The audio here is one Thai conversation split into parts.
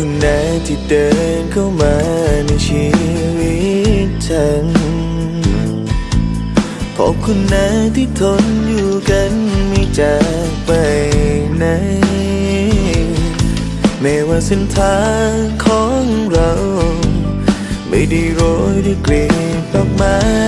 ที่เดินเข้ามาในชีวิตฉันขอบคุณนะที่ทนอยู่กันไม่จากไปไหน ไม่ว่าเส้นทางของเรา ไม่ได้โรยด้วยกลีบดอกไม้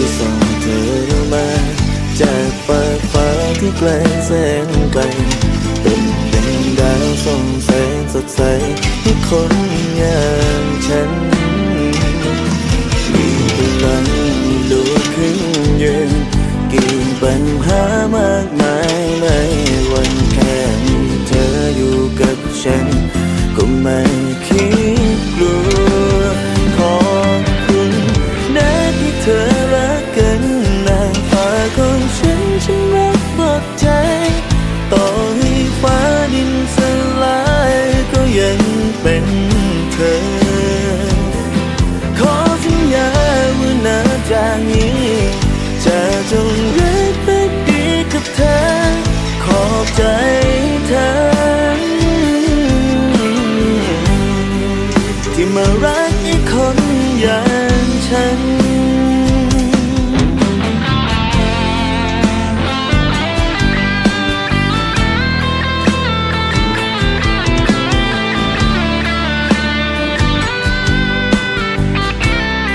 ที่ส่งเธอมา จากฟาฟ้าที่ไกลแสนไกล เป็นเป็นดาวส่องแสงสดใสให้คนอย่างฉัน มีพลังลุกขึ้นยืนกี่ปัญหามากมายในวันแค่มีเธออยู่กับฉัน ก็ไม่คิดกลัวขอบคุณนะที่เธอ กกันนางฟ้าของฉันฉันรักหมดใจ ต่อให้ฟ้าดินสลายก็ยังเป็นเธอ ขอสัญญาว่านับจากนี้จะจงรักภักดีกับเธอ ขอบใจเธอ ที่มารักอีกคนอย่างฉัน